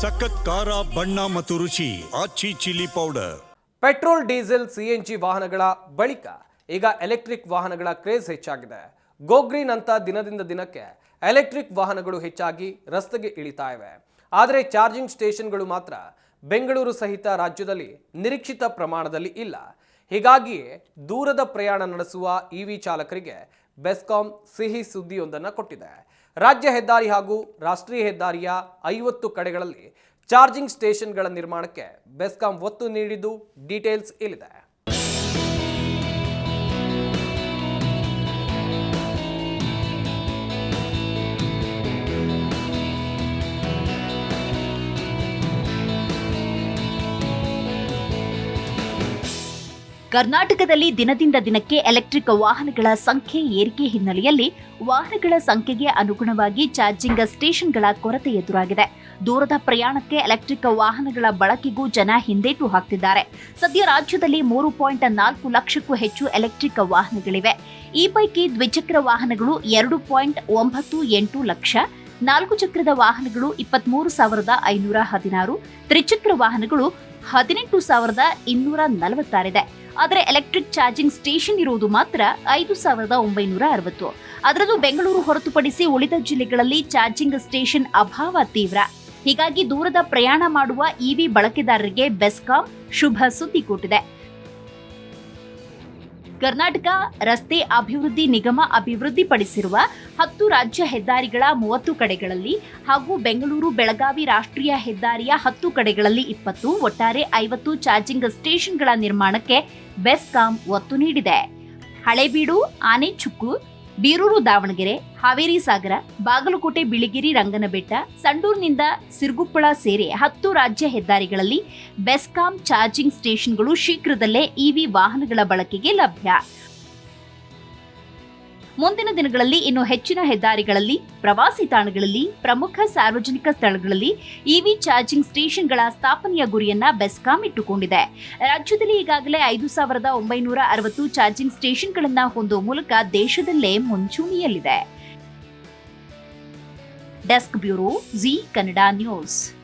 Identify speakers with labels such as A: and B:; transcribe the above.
A: ಸಖತ್ ಖಾರ, ಬಣ್ಣ ಮತ್ತು ರುಚಿ, Aachi chilli powder.
B: Petrol, diesel CNG ವಾಹನಗಳ ಬಳಿಕ ಈಗ ಎಲೆಕ್ಟ್ರಿಕ್ ವಾಹನಗಳ ಕ್ರೇಜ್ ಹೆಚ್ಚಾಗಿದೆ. ಗೋಗ್ರೀನ್ ಅಂತ ದಿನದಿಂದ ದಿನಕ್ಕೆ ಎಲೆಕ್ಟ್ರಿಕ್ ವಾಹನಗಳು ಹೆಚ್ಚಾಗಿ ರಸ್ತೆಗೆ ಇಳಿತಾ ಇವೆ. ಆದರೆ ಚಾರ್ಜಿಂಗ್ ಸ್ಟೇಷನ್ಗಳು ಮಾತ್ರ ಬೆಂಗಳೂರು ಸಹಿತ ರಾಜ್ಯದಲ್ಲಿ ನಿರೀಕ್ಷಿತ ಪ್ರಮಾಣದಲ್ಲಿ ಇಲ್ಲ. ಹೀಗಾಗಿಯೇ ದೂರದ ಪ್ರಯಾಣ ನಡೆಸುವ ಇವಿ ಚಾಲಕರಿಗೆ ಬೆಸ್ಕಾಂ ಸಿಹಿ ಸುದ್ದಿಯೊಂದನ್ನು ಕೊಟ್ಟಿದೆ. ರಾಜ್ಯ ಹೆದ್ದಾರಿ ಹಾಗೂ ರಾಷ್ಟ್ರೀಯ ಹೆದ್ದಾರಿಯ ಐವತ್ತು ಕಡೆಗಳಲ್ಲಿ ಚಾರ್ಜಿಂಗ್ ಸ್ಟೇಷನ್ಗಳ ನಿರ್ಮಾಣಕ್ಕೆ ಬೆಸ್ಕಾಂ ಒತ್ತು ನೀಡಿದ್ದು ಡೀಟೇಲ್ಸ್ ಇಲ್ಲಿದೆ.
C: ಕರ್ನಾಟಕದಲ್ಲಿ ದಿನದಿಂದ ದಿನಕ್ಕೆ ಎಲೆಕ್ಟ್ರಿಕ್ ವಾಹನಗಳ ಸಂಖ್ಯೆ ಏರಿಕೆ ಹಿನ್ನೆಲೆಯಲ್ಲಿ ವಾಹನಗಳ ಸಂಖ್ಯೆಗೆ ಅನುಗುಣವಾಗಿ ಚಾರ್ಜಿಂಗ್ ಸ್ಟೇಷನ್ಗಳ ಕೊರತೆ ಎದುರಾಗಿದೆ. ದೂರದ ಪ್ರಯಾಣಕ್ಕೆ ಎಲೆಕ್ಟ್ರಿಕ್ ವಾಹನಗಳ ಬಳಕೆಗೂ ಜನ ಹಿಂದೇಟು ಹಾಕ್ತಿದ್ದಾರೆ. ಸದ್ಯ ರಾಜ್ಯದಲ್ಲಿ ಮೂರು ಪಾಯಿಂಟ್ ನಾಲ್ಕು ಲಕ್ಷಕ್ಕೂ ಹೆಚ್ಚು ಎಲೆಕ್ಟ್ರಿಕ್ ವಾಹನಗಳಿವೆ. ಈ ಪೈಕಿ ದ್ವಿಚಕ್ರ ವಾಹನಗಳು ಎರಡು ಪಾಯಿಂಟ್ ಒಂಬತ್ತು ಎಂಟು ಲಕ್ಷ, ನಾಲ್ಕು ಚಕ್ರದ ವಾಹನಗಳು ಇಪ್ಪತ್ಮೂರು ಸಾವಿರದ ಐನೂರ ಹದಿನಾರು, ತ್ರಿಚಕ್ರ ವಾಹನಗಳು ಹದಿನೆಂಟು ಸಾವಿರದ ಇನ್ನೂರ ನಲವತ್ತಾರಿದೆ. ಆದರೆ ಎಲೆಕ್ಟ್ರಿಕ್ ಚಾರ್ಜಿಂಗ್ ಸ್ಟೇಷನ್ ಇರುವುದು ಮಾತ್ರ ಐದು ಸಾವಿರದ ಒಂಬೈನೂರ ಅರವತ್ತು. ಅದರಲ್ಲೂ ಬೆಂಗಳೂರು ಹೊರತುಪಡಿಸಿ ಉಳಿದ ಜಿಲ್ಲೆಗಳಲ್ಲಿ ಚಾರ್ಜಿಂಗ್ ಸ್ಟೇಷನ್ ಅಭಾವ ತೀವ್ರ. ಹೀಗಾಗಿ ದೂರದ ಪ್ರಯಾಣ ಮಾಡುವ ಇವಿ ಬಳಕೆದಾರರಿಗೆ ಬೆಸ್ಕಾಂ ಶುಭ ಸುದ್ದಿ ಕೊಟ್ಟಿದೆ. ಕರ್ನಾಟಕ ರಸ್ತೆ ಅಭಿವೃದ್ಧಿ ನಿಗಮ ಅಭಿವೃದ್ಧಿಪಡಿಸಿರುವ ಹತ್ತು ರಾಜ್ಯ ಹೆದ್ದಾರಿಗಳ ಮೂವತ್ತು ಕಡೆಗಳಲ್ಲಿ ಹಾಗೂ ಬೆಂಗಳೂರು, ಬೆಳಗಾವಿ ರಾಷ್ಟ್ರೀಯ ಹೆದ್ದಾರಿಯ ಹತ್ತು ಕಡೆಗಳಲ್ಲಿ ಇಪ್ಪತ್ತು, ಒಟ್ಟಾರೆ ಐವತ್ತು ಚಾರ್ಜಿಂಗ್ ಸ್ಟೇಷನ್ಗಳ ನಿರ್ಮಾಣಕ್ಕೆ ಬೆಸ್ಕಾಂ ಒತ್ತು ನೀಡಿದೆ. ಹಳೇಬೀಡು, ಆನೆಚುಕ್ಕು ಬೀರೂರು ದಾವಣಗೆರೆ, ಹಾವೇರಿ ಸಾಗರ, ಬಾಗಲಕೋಟೆ, ಬಿಳಿಗಿರಿ, ರಂಗನಬೆಟ್ಟ, ಸಂಡೂರಿನಿಂದ ಸಿರ್ಗುಪ್ಪಳ ಸೇರಿ ಹತ್ತು ರಾಜ್ಯ ಹೆದ್ದಾರಿಗಳಲ್ಲಿ ಬೆಸ್ಕಾಂ ಚಾರ್ಜಿಂಗ್ ಸ್ಟೇಷನ್ಗಳು ಶೀಘ್ರದಲ್ಲೇ ಇವಿ ವಾಹನಗಳ ಬಳಕೆಗೆ ಲಭ್ಯ. ಮುಂದಿನ ದಿನಗಳಲ್ಲಿ ಇನ್ನು ಹೆಚ್ಚಿನ ಹೆದ್ದಾರಿಗಳಲ್ಲಿ, ಪ್ರವಾಸಿ ತಾಣಗಳಲ್ಲಿ, ಪ್ರಮುಖ ಸಾರ್ವಜನಿಕ ಸ್ಥಳಗಳಲ್ಲಿ ಇವಿ ಚಾರ್ಜಿಂಗ್ ಸ್ಟೇಷನ್ಗಳ ಸ್ಥಾಪನೆಯ ಗುರಿಯನ್ನ ಬೆಸ್ಕಾಂ ಇಟ್ಟುಕೊಂಡಿದೆ. ರಾಜ್ಯದಲ್ಲಿ ಈಗಾಗಲೇ ಐದು ಸಾವಿರದ ಒಂಬೈನೂರ ಅರವತ್ತು ಚಾರ್ಜಿಂಗ್ ಸ್ಟೇಷನ್ಗಳನ್ನ ಹೊಂದುವ ಮೂಲಕ ದೇಶದಲ್ಲೇ ಮುಂಚೂಣಿಯಲ್ಲಿದೆ. Desk bureau, Zee Kannada news.